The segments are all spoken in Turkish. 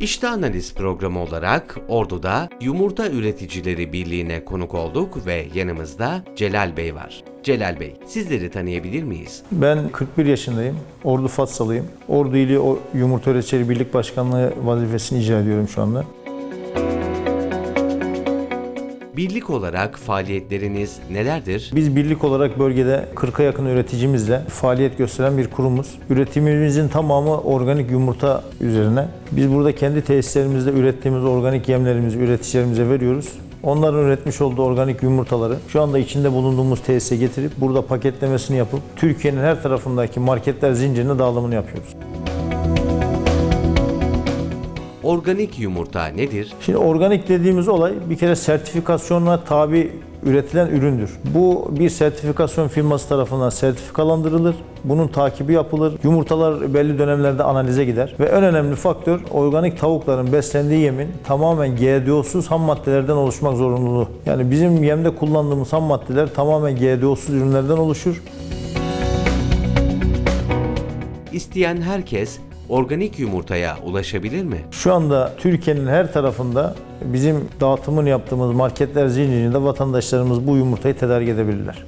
İşte analiz programı olarak Ordu'da Yumurta Üreticileri Birliği'ne konuk olduk ve yanımızda Celal Bey var. Celal Bey, sizleri tanıyabilir miyiz? Ben 41 yaşındayım. Ordu Fatsalıyım. Ordu ili Yumurta Üreticileri Birlik Başkanlığı vazifesini icra ediyorum şu anda. Birlik olarak faaliyetleriniz nelerdir? Biz birlik olarak bölgede 40'a yakın üreticimizle faaliyet gösteren bir kurumuz. Üretimimizin tamamı organik yumurta üzerine. Biz burada kendi tesislerimizde ürettiğimiz organik yemlerimizi üreticilerimize veriyoruz. Onların üretmiş olduğu organik yumurtaları şu anda içinde bulunduğumuz tesise getirip burada paketlemesini yapıp Türkiye'nin her tarafındaki marketler zincirine dağılımını yapıyoruz. Organik yumurta nedir? Şimdi organik dediğimiz olay bir kere sertifikasyonla tabi üretilen üründür. Bu bir sertifikasyon firması tarafından sertifikalandırılır. Bunun takibi yapılır. Yumurtalar belli dönemlerde analize gider. Ve en önemli faktör organik tavukların beslendiği yemin tamamen GDO'suz ham maddelerden oluşmak zorunluluğu. Yani bizim yemde kullandığımız ham maddeler tamamen GDO'suz ürünlerden oluşur. İsteyen herkes organik yumurtaya ulaşabilir mi? Şu anda Türkiye'nin her tarafında bizim dağıtımını yaptığımız marketler zincirinde vatandaşlarımız bu yumurtayı tedarik edebilirler.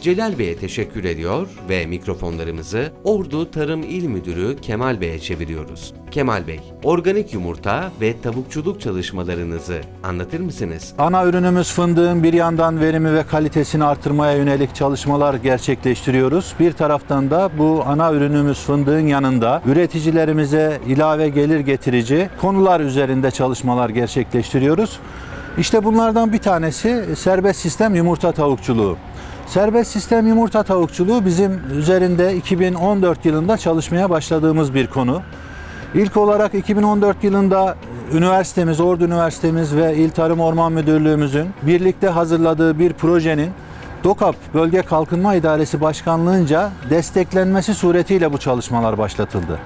Celal Bey'e teşekkür ediyor ve mikrofonlarımızı Ordu Tarım İl Müdürü Kemal Bey'e çeviriyoruz. Kemal Bey, organik yumurta ve tavukçuluk çalışmalarınızı anlatır mısınız? Ana ürünümüz fındığın bir yandan verimi ve kalitesini artırmaya yönelik çalışmalar gerçekleştiriyoruz. Bir taraftan da bu ana ürünümüz fındığın yanında üreticilerimize ilave gelir getirici konular üzerinde çalışmalar gerçekleştiriyoruz. İşte bunlardan bir tanesi serbest sistem yumurta tavukçuluğu. Serbest sistem yumurta tavukçuluğu bizim üzerinde 2014 yılında çalışmaya başladığımız bir konu. İlk olarak 2014 yılında üniversitemiz, Ordu Üniversitemiz ve İl Tarım Orman Müdürlüğümüzün birlikte hazırladığı bir projenin DOKAP Bölge Kalkınma İdaresi Başkanlığınca desteklenmesi suretiyle bu çalışmalar başlatıldı.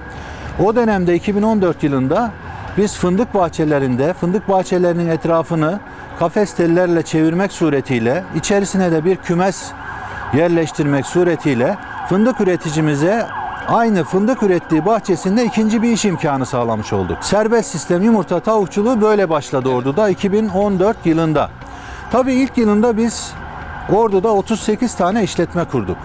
O dönemde 2014 yılında biz fındık bahçelerinde, fındık bahçelerinin etrafını kafes tellerle çevirmek suretiyle, içerisine de bir kümes yerleştirmek suretiyle fındık üreticimize aynı fındık ürettiği bahçesinde ikinci bir iş imkanı sağlamış olduk. Serbest sistem yumurta tavukçuluğu böyle başladı Ordu'da 2014 yılında. Tabii ilk yılında biz Ordu'da 38 tane işletme kurduk.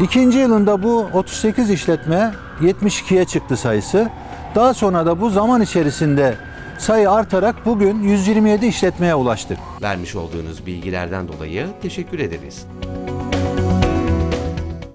İkinci yılında bu 38 işletme 72'ye çıktı sayısı. Daha sonra da bu zaman içerisinde sayı artarak bugün 127 işletmeye ulaştık. Vermiş olduğunuz bilgilerden dolayı teşekkür ederiz.